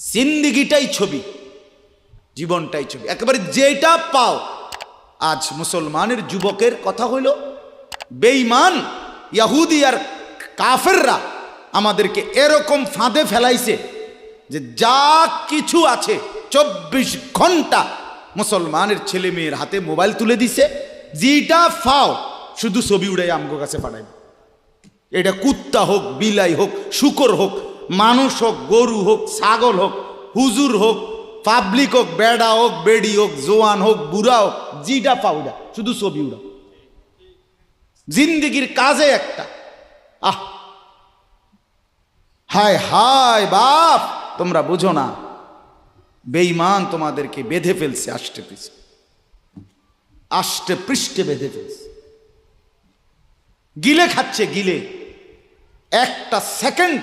জিন্দিগিটাই ছবি, জীবনটাই ছবি। একেবারে যেটা পাও, আজ মুসলমানের যুবকের কথা হইল, বেঈমান, ইয়াহুদি আর কাফেররা আমাদেরকে এরকম ফাঁদে ফেলাইছে যে যা কিছু আছে, চব্বিশ ঘণ্টা মুসলমানের ছেলে মেয়ের হাতে মোবাইল তুলে দিছে, যেটা ফাও শুধু ছবি উড়াই আমগো কাছে পাঠাই এটা কুত্তা হোক, বিলাই হোক, শুকর হোক মানুষ হোক, গরু হোক, ছাগল হোক, হুজুর হোক পাবলিক হোক, বেড়া হোক, বেড়ি হোক, জোয়ান হোক, বুড়া হোক জিডা পাউডা শুধু ছবি উড়া জিন্দিগির কাজে একটা। আহ! হায় হায়, বাপ! তোমরা বুঝো না, বেঈমান তোমাদেরকে বেঁধে ফেলছে আষ্টে পৃষ্ঠে আষ্টে পৃষ্ঠে বেঁধে ফেলছে। গিলে খাচ্ছে গিলে। একটা সেকেন্ড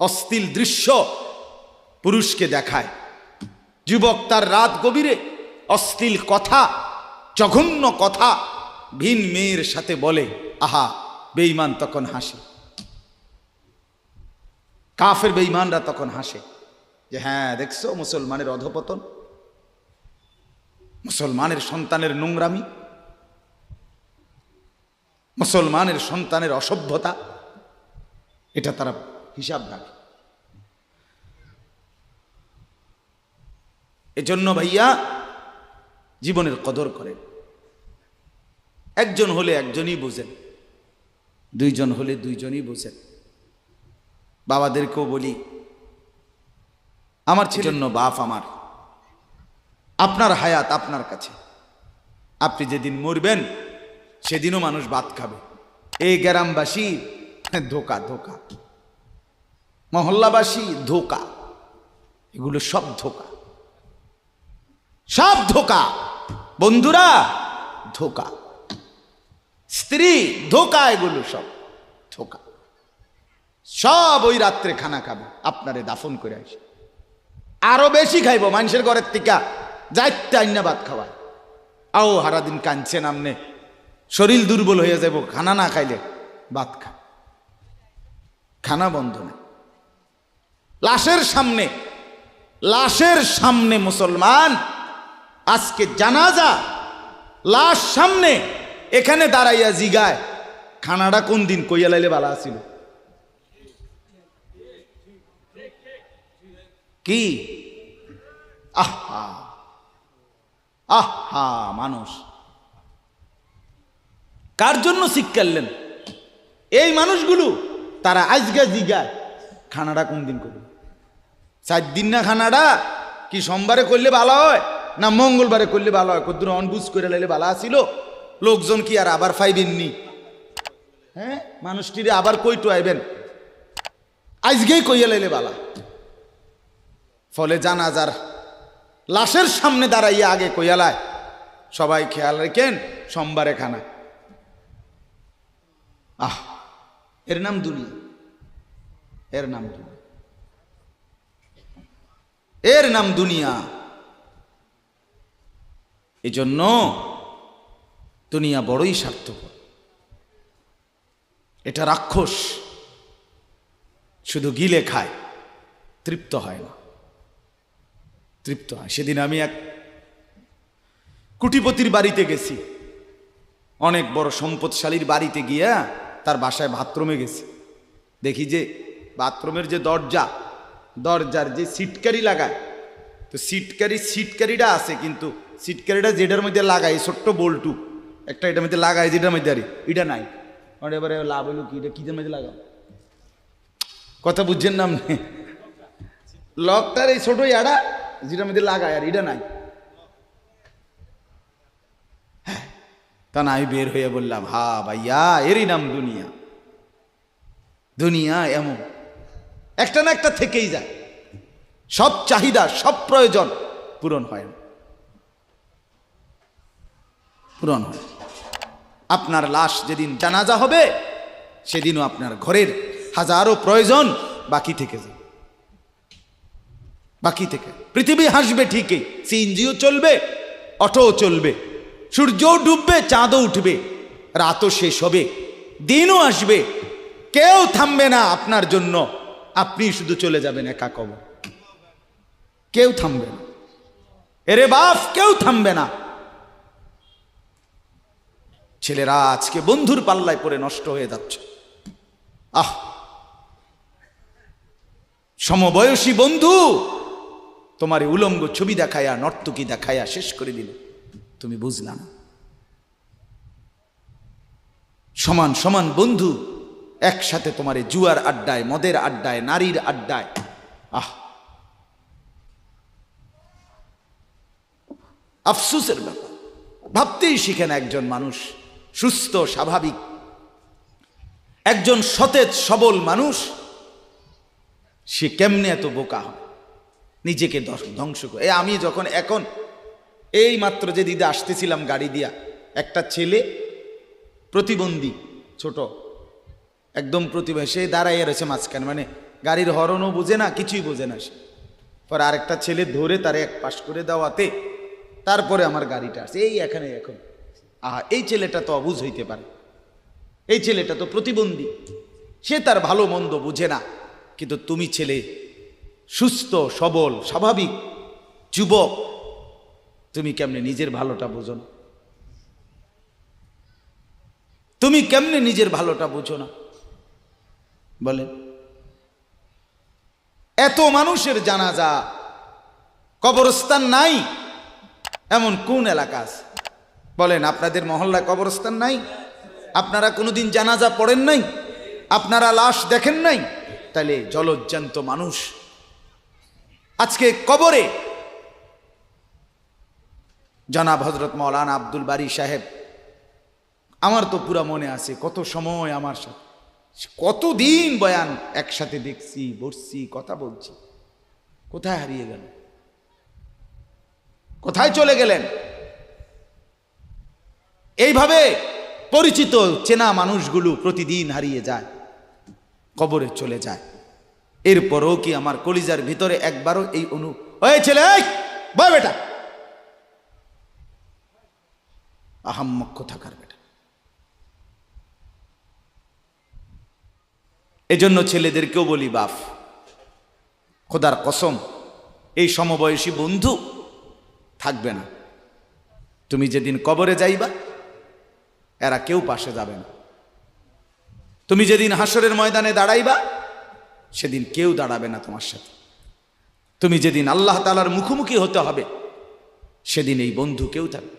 অস্থিল দৃশ্য পুরুষকে দেখায়। যুবক তার রাত গভীরে অশ্লীল কথা, জঘন্য কথা ভিন মেয়ের সাথে বলে, আহা, বেঈমান তখন হাসে। কাফের বেঈমানরা তখন হাসে যে হ্যাঁ দেখছ মুসলমানের অধপতন? মুসলমানের সন্তানের নোংরামি? মুসলমানের সন্তানের অসভ্যতা? এটা তারা হিসাব রাখে। এজন্য ভাইয়া জীবনের কদর করেন। একজন হলে একজনই বোঝেন, দুইজন হলে দুইজনই বোঝেন। বাবাদেরকেও বলি, আমার জন্য বাপ আমার, আপনার হায়াত আপনার কাছে। আপনি যেদিন মরবেন, সেদিনও মানুষ ভাত খাবে। এই গ্রামবাসী ধোকা ধোকা। মহল্লাবাসী ধোকা। এগুলো সব ধোকা। সব ধোকা। বন্ধুরা, ধোকা। স্ত্রী, ধোকা এগুলো সব। ধোকা। সব ওই রাত্রে খানা খাবে। আপনারে দাফন করে আসে। আরও বেশি খাইব মানুষের ঘরের টিকা যাইতে আইনা ভাত খাওয়ায়। আও হারাদিন কাঁদছেন আমনে শরীর দুর্বল হয়ে যাব। খানা না খাইলে ভাত খা। খানা বন্ধ নেই। লাশের সামনে লাশের সামনে মুসলমান। আজকে জানাজা, লাশ সামনে, এখানে দাঁড়াইয়া জিগায়। খানাটা কোন দিন কইয়া লাইলে বালা আছিল? কি? আহা আহা, মানুষ। কার জন্য শিক্ষালেন এই মানুষগুলো, তারা আজগা জিগায়। খানাটা কোন দিন করবে চার দিন না খানাটা কি সোমবারে করলে ভালো হয়? না মঙ্গলবারে করলে ভালো হয়? কদ্দুর অনবুজ করে লাইলে ভালো আসিল লোকজন কি আর আবার ফাইবেননি? হ্যাঁ? মানুষটিরে আবার কইটো আইবেন? আজকেই কইয়া লাইলে বালা। ফলে জানাজার লাশের সামনে দাঁড়াইয়া আগে কইয়ালায় সবাই খেয়াল রেখেন, সোমবারে খানা। আহ, এর নাম দুনিয়া। এর নাম দুনিয়া। এর নাম দুনিয়া। এই জন্য দুনিয়া বড়ই স্বার্থপর। এটা রাক্ষস শুধু গিলে খায়, তৃপ্ত হয় না। তৃপ্ত হয়। সেদিন আমি এক কুটিপতির বাড়িতে গেছি। অনেক বড় সম্পদশালীর বাড়িতে গিয়া তার বাসায় বাথরুমে গেছি। দেখি যে বাথরুমের যে দরজা দরজার যে সিটকারি লাগায়, তো সিটকারি সিটকারিটা আছে কিন্তু সিটকারিটা যেটার মধ্যে লাগায় ছোট্ট বল্টু, একটা এটার মধ্যে লাগায় যেটার মধ্যে আরে এটা নাই। আর এবারে লাভ হইল কি? এটা কিদের মধ্যে লাগাও? কথা বুঝছেন না আপনি? লকটার এই ছোট ইয়াটা যেটার মধ্যে লাগায় আর এটা নাই। হ্যাঁ তা না, আমি বের হয়ে বললাম, হা ভাইয়া, এরই নাম দুনিয়া। দুনিয়া এমন। একটা না একটা থেকেই যায়। সব চাহিদা, সব প্রয়োজন পূরণ হয়। না পূরণ হয়। আপনার লাশ যেদিন জানাজা হবে, সেদিনও আপনার ঘরের হাজারো প্রয়োজন বাকি থেকে যাবে বাকি থেকে। পৃথিবী হাসবে ঠিকই, সিএনজিও চলবে, অটোও চলবে, সূর্যও ডুববে, চাঁদও উঠবে, রাতও শেষ হবে, দিনও আসবে। কেউ থামবে না আপনার জন্য। আপনি শুধু চলে যাবেন একা কব কেউ থামবে না। এরে বাপ, কেউ থামবে না। ছেলেরা আজকে বন্ধুর পাল্লায় পড়ে নষ্ট হয়ে যাচ্ছে। আহ! সমবয়সী বন্ধু, তোমার উলঙ্গ ছবি দেখায়া, নর্তকী দেখায়া শেষ করে দিল। তুমি বুঝলাম সমান সমান বন্ধু একসাথে তোমার জুয়ার আড্ডায়, মদের আড্ডায়, নারীর আড্ডায়। আহ! আফসুসের ব্যাপার। ভাবতেই শিখেন একজন মানুষ। সুস্থ, স্বাভাবিক। একজন সতেজ, সবল মানুষ, সে কেমনে এত বোকা হয়? নিজেকে ধ্বংস করে। এ আমি যখন এখন এই মাত্র যে দিদা আসতেছিলাম গাড়ি দিয়া, একটা ছেলে, প্রতিবন্ধী, ছোট একদম প্রতিবন্ধী সে দাঁড়াইয়া রয়েছে মাঝখানে মানে গাড়ির হরনও বোঝে না, কিছুই বোঝে না সে। পরে আরেকটা ছেলে ধরে তারে এক পাশ করে দেওয়াতে তারপরে আমার গাড়িটা আসছে এই এখানে এখন। আহা, এই ছেলেটা তো অবুঝ হইতে পারে। এই ছেলেটা তো প্রতিবন্ধী। সে তার ভালো মন্দ বুঝে না। কিন্তু তুমি ছেলে, সুস্থ, সবল, স্বাভাবিক, যুবক, তুমি কেমনে নিজের ভালোটা বোঝো না? তুমি কেমনে নিজের ভালোটা বোঝো না? বলেন। এত মানুষের জানাজা, কবরস্থান নাই, এমন কোন এলাকা আছে? বলেন, আপনাদের মহল্লায় কবরস্থান নাই? আপনারা কোনোদিন জানাজা পড়েন নাই? আপনারা লাশ দেখেন নাই? তাহলে জলজ্জান্ত মানুষ। আজকে কবরে জনাব হজরত মৌলানা আব্দুল বারি সাহেব, আমার তো পুরা মনে আছে কত সময় আমার সাথে। কতদিন বয়ান একসাথে দেখছি বসছি কথা বলছি। কোথায় হারিয়ে গেল? কোথায় চলে গেলেন? এইভাবে পরিচিত চেনা মানুষগুলো প্রতিদিন হারিয়ে যায় কবরে চলে যায়। এরপরও কি আমার কলিজার ভিতরে একবারও এই অনু ওই ছেলে এই, বয় বেটা। আহাম্মক্ষ থাকার বেটা। এজন্য ছেলেদেরকেও বলি, বাপ, খোদার কসম, এই সমবয়সী বন্ধু থাকবে না। তুমি যেদিন কবরে যাইবা, এরা কেউ পাশে যাবে না। তুমি যেদিন হাসরের ময়দানে দাঁড়াইবা, সেদিন কেউ দাঁড়াবে না তোমার সাথে। তুমি যেদিন আল্লাহ তালার মুখোমুখি হতে হবে, সেদিন এই বন্ধু কেউ থাকবে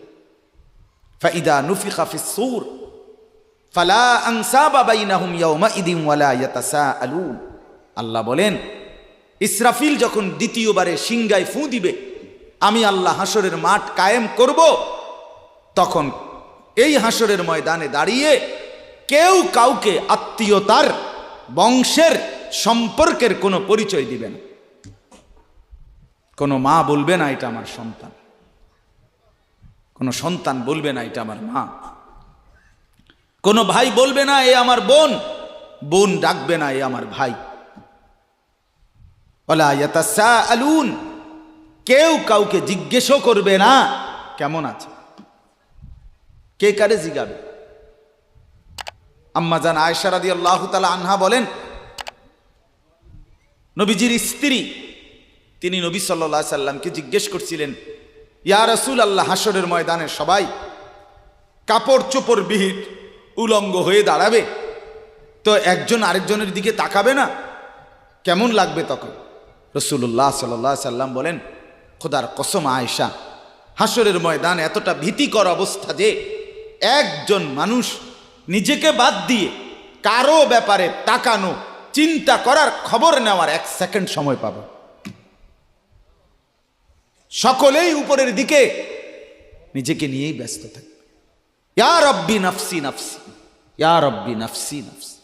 ফাইদা নুফি খাফিস সুর ফালা আনসাবা বাইনাহুম ইয়াউমাইদিন ওয়ালা ইয়াতাসাআলুন। আল্লাহ বলেন, ইসরাফিল যখন দ্বিতীয়বারে সিংগায় ফু দিবে, আমি আল্লাহ হাসরের মাঠ কায়েম করব, তখন এই হাসরের ময়দানে দাঁড়িয়ে কেউ কাউকে আত্মীয়তার, বংশের, সম্পর্কের কোনো পরিচয় দিবে না। কোনো মা বলবে না, এটা আমার সন্তান। কোনো সন্তান বলবে না, এটা আমার মা। কোনো ভাই বলবে না, এ আমার বোন। বোন ডাকবে না, এ আমার ভাই। আলুন কেউ কাউকে জিজ্ঞেসও করবে না, কেমন আছে? কে কারে জিগাবে? আম্মা জান আয়সারাদি আল্লাহ তালা আনহা বলেন, নবীজির স্ত্রী। তিনি নবী সাল্লা সাল্লামকে জিজ্ঞেস করছিলেন, ইয়া রসুল আল্লাহ হাসরের ময়দানে সবাই কাপড় চোপড় বিহিত উলঙ্গ হয়ে দাঁড়াবে। তো একজন আরেকজনের দিকে তাকাবে না? কেমন লাগবে তখন? রসুল্লাহ সাল্লাহ সাল্লাম বলেন, খোদার কসম আয়সা হাসরের ময়দান এতটা ভীতিকর অবস্থা যে একজন মানুষ নিজেকে বাদ দিয়ে কারও ব্যাপারে তাকানো, চিন্তা করার খবর নেওয়ার এক সেকেন্ড সময় পাবে। সকলেই উপরের দিকে নিজেকে নিয়েই ব্যস্ত থাকবে রব্বি নফসি নফসি ইয়া রব্বি নফসি নফসি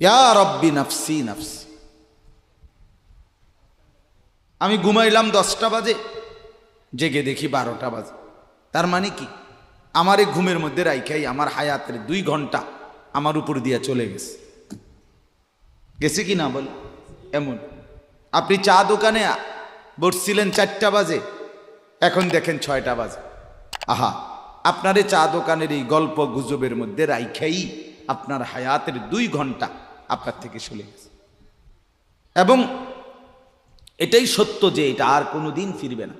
ইয়া রব্বি নফসি নফসি আমি ঘুমাইলাম দশটা বাজে, জেগে দেখি বারোটা বাজে। তার মানে কি? আমার এই ঘুমের মধ্যে রাইখাই আমার হায়াতের দুই ঘণ্টা আমার উপর দিয়ে চলে গেছে। গেছে কি না বল? এমন। আপনি চা দোকানে বসছিলেন চারটা বাজে, এখন দেখেন ছয়টা বাজে। আহা। আপনার এই চা দোকানের এই গল্প গুজবের মধ্যে রাইখাই আপনার হায়াতের দুই ঘণ্টা আপনার থেকে চলে গেছে। এবং এটাই সত্য যে এটা আর কোনো দিন ফিরবে না।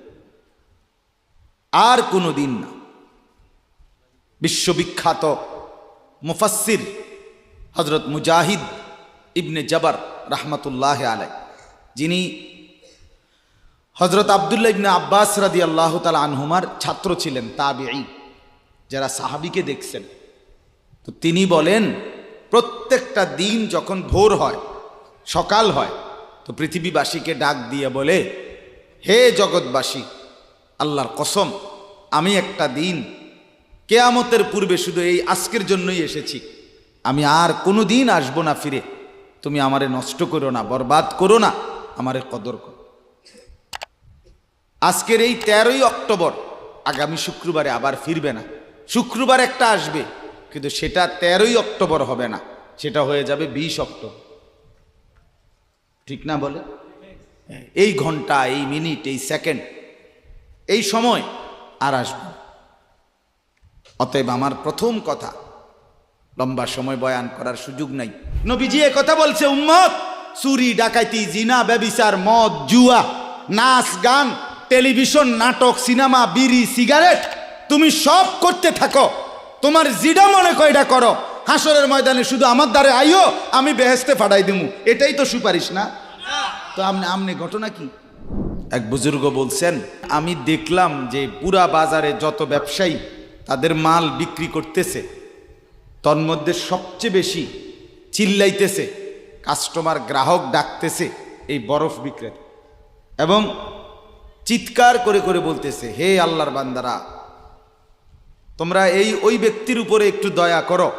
আর কোনো দিন না। বিশ্ববিখ্যাত মুফাসির হজরত মুজাহিদ ইবনে জবর রহমতুল্লাহ আলাই যিনি হজরত আবদুল্লাহ ইবনে আব্বাস রাদি আল্লাহ তালা আনহুমার ছাত্র ছিলেন তাবেই যারা সাহাবিকে দেখছেন, তো তিনি বলেন, প্রত্যেকটা দিন যখন ভোর হয়, সকাল হয়, তো পৃথিবীবাসীকে ডাক দিয়ে বলে, হে জগৎবাসী, আল্লাহর কসম, আমি একটা দিন, কেয়ামতের পূর্বে শুধু এই আজকের জন্যই এসেছি। আমি আর কোনো দিন আসব না ফিরে। তুমি আমারে নষ্ট করো না, বরবাদ করো না, আমারে কদর করো। আজকের এই তেরোই অক্টোবর, আগামী শুক্রবারে আবার ফিরবে না। শুক্রবার একটা আসবে, কিন্তু সেটা তেরোই অক্টোবর হবে না, সেটা হয়ে যাবে বিশ অক্টোবর। ঠিক না বলে? এই ঘণ্টা, এই মিনিট, এই সেকেন্ড, এই সময় আর আসবে অতএব আমার প্রথম কথা, লম্বা সময় বয়ান করার সুযোগ নাই। নবীজি এ কথা বলছে, উম্মত, চুরি ডাকাইতি জিনা, ব্যবিচার, মদ, জুয়া, নাচ, গান, টেলিভিশন, নাটক, সিনেমা, বিড়ি, সিগারেট তুমি সব করতে থাকো। তোমার জিডা মনে কয়টা করো? হাসরের ময়দানে শুধু আমার দ্বারে আইও আমি বেহেস্তে ফাটাই দিমু। এটাই তো সুপারিশ, না? তো আমনে আমনে ঘটনা কি? এক বুজুর্গ বলছেন, আমি দেখলাম যে পুরা বাজারে যত ব্যবসায়ী, তাদের মাল বিক্রি করতেছে। তন্মধ্যে সবচেয়ে বেশি চিল্লাইতেছে, কাস্টমার, গ্রাহক ডাকতেছে এই বরফ বিক্রেতা। এবং চিৎকার করে করে বলতেছে, হে আল্লাহর বান্দারা তোমরা এই ওই ব্যক্তির উপরে একটু দয়া করো।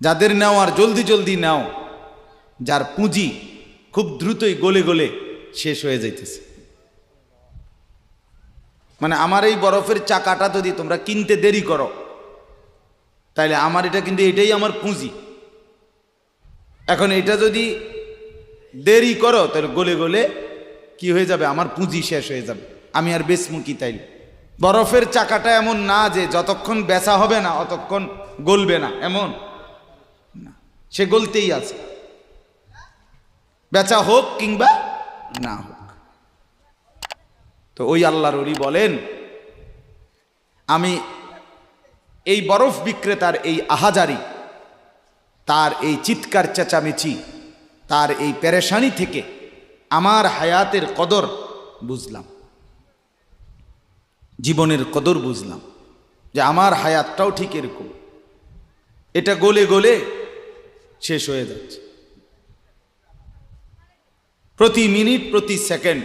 যাদের নাও আর জলদি জলদি নাও, যার পুঁজি খুব দ্রুতই গলে গলে শেষ হয়ে যাইতেছে। মানে আমার এই বরফের চাকাটা যদি তোমরা কিনতে দেরি করো, তাইলে আমার এটা কিন্তু এটাই আমার পুঁজি। এখন এটা যদি দেরি করো, তাহলে গলে গলে কি হয়ে যাবে? আমার পুঁজি শেষ হয়ে যাবে। আমি আর বেচমুখী তাইলে? বরফের চাকাটা এমন না যে যতক্ষণ বেচা হবে না, অতক্ষণ গলবে না। এমন না। সে গলতেই আছে। বেচা হোক কিংবা না হোক। তো ওই আল্লাহর ওলি বলেন, আমি এই বরফ বিক্রেতার এই আহাজারি, তার এই চিৎকার চেঁচামেচি, তার এই পেরেশানি থেকে আমার হায়াতের কদর বুঝলাম। জীবনের কদর বুঝলাম যে আমার হায়াতটাও ঠিক এরকম। এটা গলে গলে শেষ হয়ে যাচ্ছে। প্রতি মিনিট, প্রতি সেকেন্ড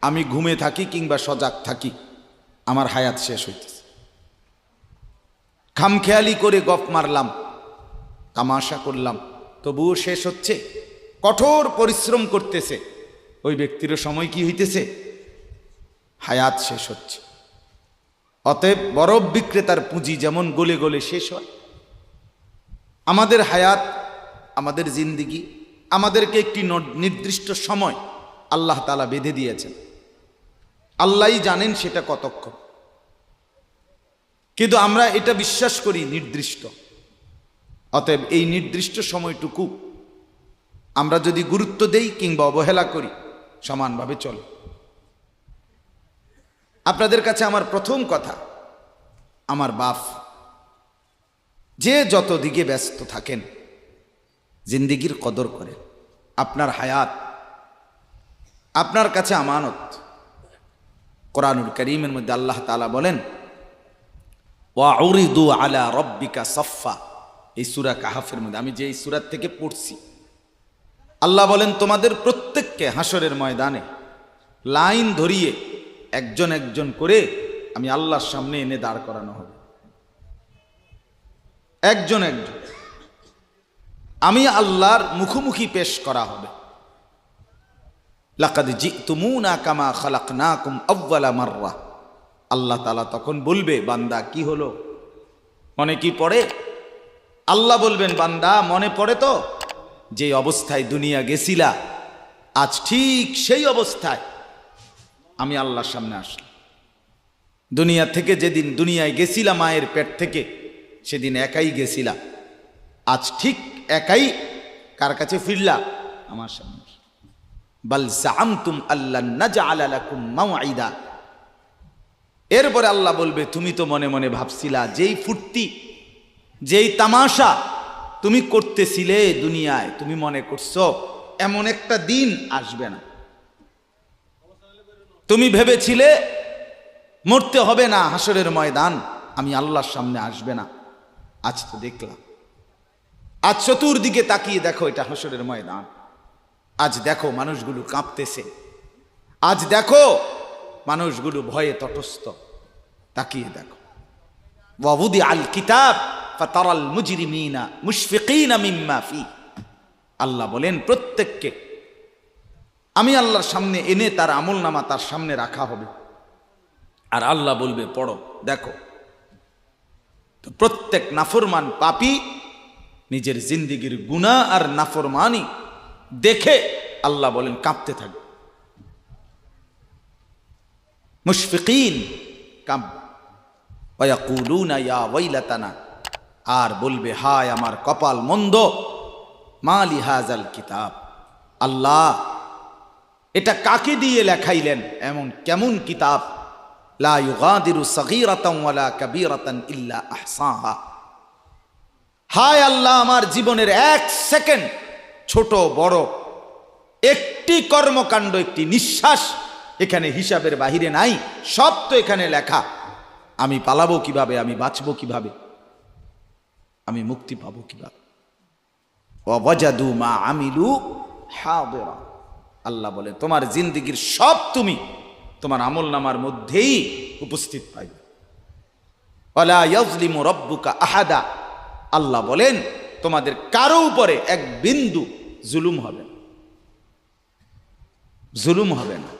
আমি ঘুমে থাকি কিংবা সজাগ থাকি, আমার হায়াত শেষ হইতেছে। খামখেয়ালি করে গপ মারলাম, তামাশা করলাম, তবুও শেষ হচ্ছে। কঠোর পরিশ্রম করতেছে, ওই ব্যক্তির সময় কি হইতেছে? হায়াত শেষ হচ্ছে। অতএব বরফ বিক্রেতার পুঁজি যেমন গলে গলে শেষ হয়। আমাদের হায়াত, আমাদের জিন্দিগি, আমাদেরকে একটি নির্দিষ্ট সময় আল্লাহ তালা বেঁধে দিয়েছেন। আল্লাহই জানেন সেটা কতক্ষণ। কিন্তু আমরা এটা বিশ্বাস করি নির্দিষ্ট। অতএব এই নির্দিষ্ট সময়টুকু আমরা যদি গুরুত্ব দেই কিংবা অবহেলা করি, সমানভাবে চলে। আপনাদের কাছে আমার প্রথম কথা, আমার বাপ। যে যত দিকে ব্যস্ত থাকেন, জিন্দিগির কদর করেন। আপনার হায়াত, আপনার কাছে আমানত। কোরআনুল করিমের মধ্যে আল্লাহ তালা বলেন, ওয়াউরিদু আলা রব্বিকা সফা এই সুরা কাহাফের মধ্যে, আমি যে এই সুরাত থেকে পড়ছি, আল্লাহ বলেন, তোমাদের প্রত্যেককে হাসরের ময়দানে লাইন ধরিয়ে একজন একজন করে আমি আল্লাহর সামনে এনে দাঁড় করানো হবে। একজন একজন। আমি আল্লাহর মুখোমুখি পেশ করা হবে। কামা আল্লাহ তাআলা তখন বলবে, বান্দা, কি হলো? মনে কি পড়ে? আল্লাহ বলবেন, বান্দা, মনে পড়ে তো? যে অবস্থায় দুনিয়া গেছিলা, আজ ঠিক সেই অবস্থায় আমি আল্লাহর সামনে আসলাম। দুনিয়া থেকে যেদিন দুনিয়ায় গেছিলাম মায়ের পেট থেকে, সেদিন একাই গেছিলাম আজ ঠিক একাই কার কাছে ফিরলা? আমার সামনে বাল জামতুম আল্লাহ নাজআলা লাকুম মাওঈদা। এরপরে আল্লাহ বলবে, তুমি তো মনে মনে ভাবছিলা, যেই ফুর্তি, যেই তামাশা তুমি করতেছিলে দুনিয়ায়, তুমি মনে করছ, এমন একটা দিন আসবে না। তুমি ভেবেছিলে মরতে হবে না হাসরের ময়দান, আমি আল্লাহর সামনে আসবে না। আজ তো দেখলাম। আজ চতুর্দিকে তাকিয়ে দেখো এটা হাসরের ময়দান। আজ দেখো মানুষগুলো কাঁপতেছে। আজ দেখো মানুষগুলো ভয়ে তটস্থ। তাকিয়ে দেখো। ওয়াবুদি আল কিতাব ফাতারাল মুজরিমিনা মুশফিকিনা মিম্মা ফি। আল্লাহ বলেন, প্রত্যেককে আমি আল্লাহর সামনে এনে তার আমল নামা তার সামনে রাখা হবে। আর আল্লাহ বলবে, পড়ো, দেখো। তো প্রত্যেক নাফরমান পাপি নিজের জিন্দিগির গুণা আর নাফরমানি দেখে আল্লাহ বলেন, কাঁপতে থাকবে। মুশফিকিন কাম আর বলবে, হায় আমার কপাল মন্দ, মালি হাজাল কিতাব, আল্লাহ এটা কাকে দিয়ে লেখাইলেন? এমন কেমন কিতাব? লা ইউগাদিরু সগীরাতান ওয়ালা কাবীরাতান ইল্লা হায় আল্লাহ, আমার জীবনের এক সেকেন্ড, ছোট, বড়, একটি কর্মকাণ্ড, একটি নিঃশ্বাস এখানে হিসাবের বাহিরে নাই, সব তো এখানে লেখা। আমি পালাবো কীভাবে? আমি বাঁচবো কীভাবে? আমি মুক্তি পাবো কীভাবে? ওয়াজাদু মা আমিলু হাদিরা আল্লাহ বলে তোমার জিন্দিগির সব তুমি তোমার আমল নামার মধ্যেই উপস্থিত পাইবে। রব্বুকা আহাদা। আল্লাহ বলেন, তোমাদের কারও উপরে এক বিন্দু জুলুম হবে জুলুম হবে না।